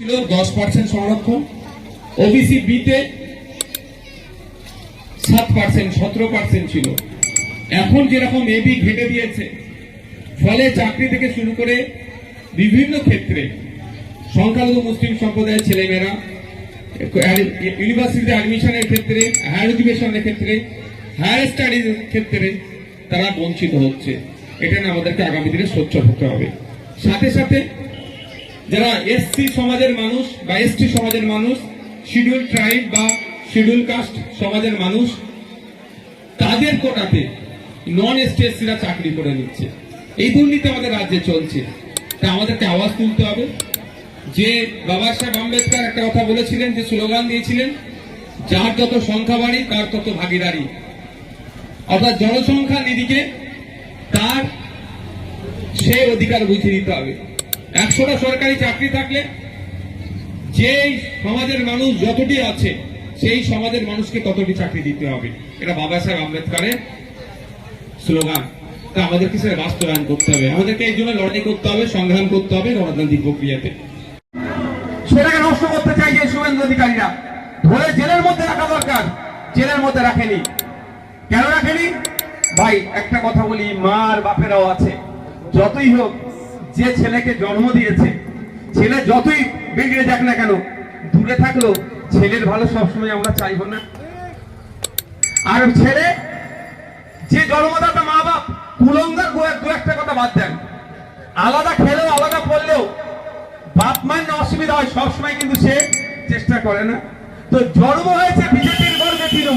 ছিল দশ পার্সেন্ট সংরক্ষণ। ওবিসি বিতে সাত পার্সেন্ট সতেরো পার্সেন্ট ছিল। এখন যেরকম এবি ঘেটে দিয়েছে, ফলে চাকরি থেকে শুরু করে বিভিন্ন ক্ষেত্রে সংখ্যালঘু মুসলিম সম্প্রদায়ের ছেলেমেয়েরা ইউনিভার্সিটিতে অ্যাডমিশনের ক্ষেত্রে হায়ার এডুকেশনের ক্ষেত্রে হায়ার ক্ষেত্রে তারা বঞ্চিত হচ্ছে। এটা আমাদেরকে আগামী দিনে হতে হবে। সাথে সাথে যারা এসসি সমাজের মানুষ বা এসটি সমাজের মানুষ, শিডিউল ট্রাইব বা শিডিউল কাস্ট সমাজের মানুষ, তাদের কোটাতে নন এসটি এসসিরা চাকরি করে নিচ্ছে। এই দুর্নীতি আমাদের রাজ্যে চলছে। তা আমাদেরকে আওয়াজ তুলতে হবে। যে বাবা সাহেব আম্বেদকর একটা কথা বলেছিলেন, যে স্লোগান দিয়েছিলেন, যার যত সংখ্যা বাড়ি, তার তত ভাগিদারি। অর্থাৎ জনসংখ্যা নিরিখে তার সে অধিকার বুঝিয়ে দিতে হবে। একশোটা সরকারি চাকরি থাকলে যেই সমাজের মানুষ যতটি আছে, সেই সমাজের মানুষকে ততটি চাকরি দিতে হবে। এটা বাবা সাহেব আম্বেদকরের স্লোগান। তা আমাদেরকে সেটা বাস্তবায়ন করতে হবে। আমাদেরকে এই জন্য লড়াই করতে হবে, সংগ্রাম করতে হবে গণতান্ত্রিক প্রক্রিয়াতে। সেটাকে নষ্ট করতে চাইছে শুভেন্দু অধিকারীরা। ধরে জেলের মধ্যে রাখা দরকার, জেলের মধ্যে রাখেনি। কেন রাখেনি? ভাই, একটা কথা বলি, মার বাপেরাও আছে। যতই হোক যে ছেলেকে জন্ম দিয়েছে, ছেলে যতই বিগড়ে যাক না কেন, দূরে থাকলেও ছেলের ভালো সবসময় আমরা চাইব না। আর ছেলে, যে জন্মদাতা মা বাপ, কুলঙ্গার দু এক- দু একটা কথা বাদ দেন। আলাদা খেলেও আলাদা পড়লেও বাপ মায়ের অসুবিধা হয়, সবসময় কিন্তু সে চেষ্টা করে না। তো জন্ম হয়েছে বিজেপির গর্বে তৃণমূল।